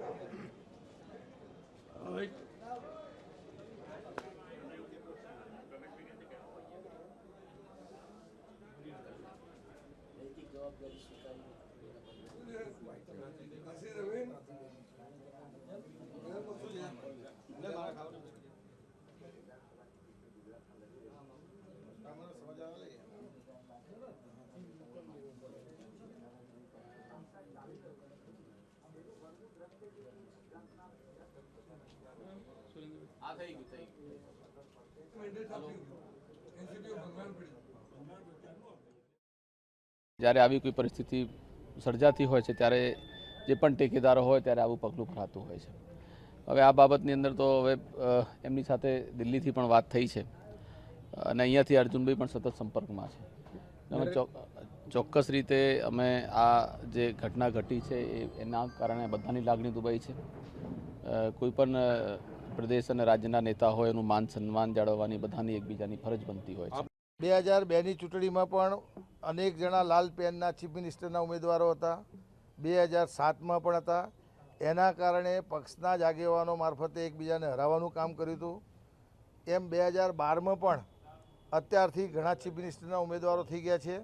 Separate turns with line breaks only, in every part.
Thank. આ થઈ ગયું થઈ
જ્યારે આવી કોઈ પરિસ્થિતિ સર્જાતી હોય છે ત્યારે જે પણ ટેકેદારો હોય ત્યારે આવું પગલું ભરાતું હોય છે. હવે આ બાબતની અંદર તો હવે એમની સાથે દિલ્હીથી પણ વાત થઈ છે. અને અહીંયાથી અર્જુનભાઈ પણ સતત સંપર્કમાં છે. અમે ચોક્કસ રીતે અમે આ જે ઘટના ઘટી છે એના કારણે બધાની લાગણી દુભાઈ છે. કોઈ પણ પ્રદેશ અને રાજ્યના નેતા હોય એનું માન સન્માન જાળવવાની બધાની એકબીજાની ફરજ બનતી હોય છે.
બે હજાર બેની ચૂંટણીમાં પણ અનેક જણા લાલ પેનના ચીફ મિનિસ્ટરના ઉમેદવારો હતા. બે હજાર સાતમાં પણ હતા. એના કારણે પક્ષના જ આગેવાનો મારફતે એકબીજાને હરાવવાનું કામ કર્યું હતું. એમ બે હજાર બારમાં પણ અત્યારથી ઘણા ચીફ મિનિસ્ટરના ઉમેદવારો થઈ ગયા છે.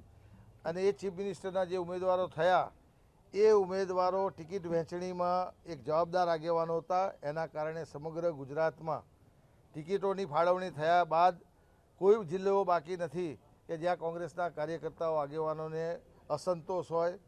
અને એ ચીફ મિનિસ્ટરના જે ઉમેદવારો થયા, એ ઉમેદવારો ટિકિટ વહેંચણીમાં એક જવાબદાર આગેવાનો હતા. એના કારણે સમગ્ર ગુજરાતમાં ટિકિટોની ફાળવણી થયા બાદ કોઈ જિલ્લો બાકી નથી કે જ્યાં કોંગ્રેસના કાર્યકર્તાઓ આગેવાનોને અસંતોષ હોય.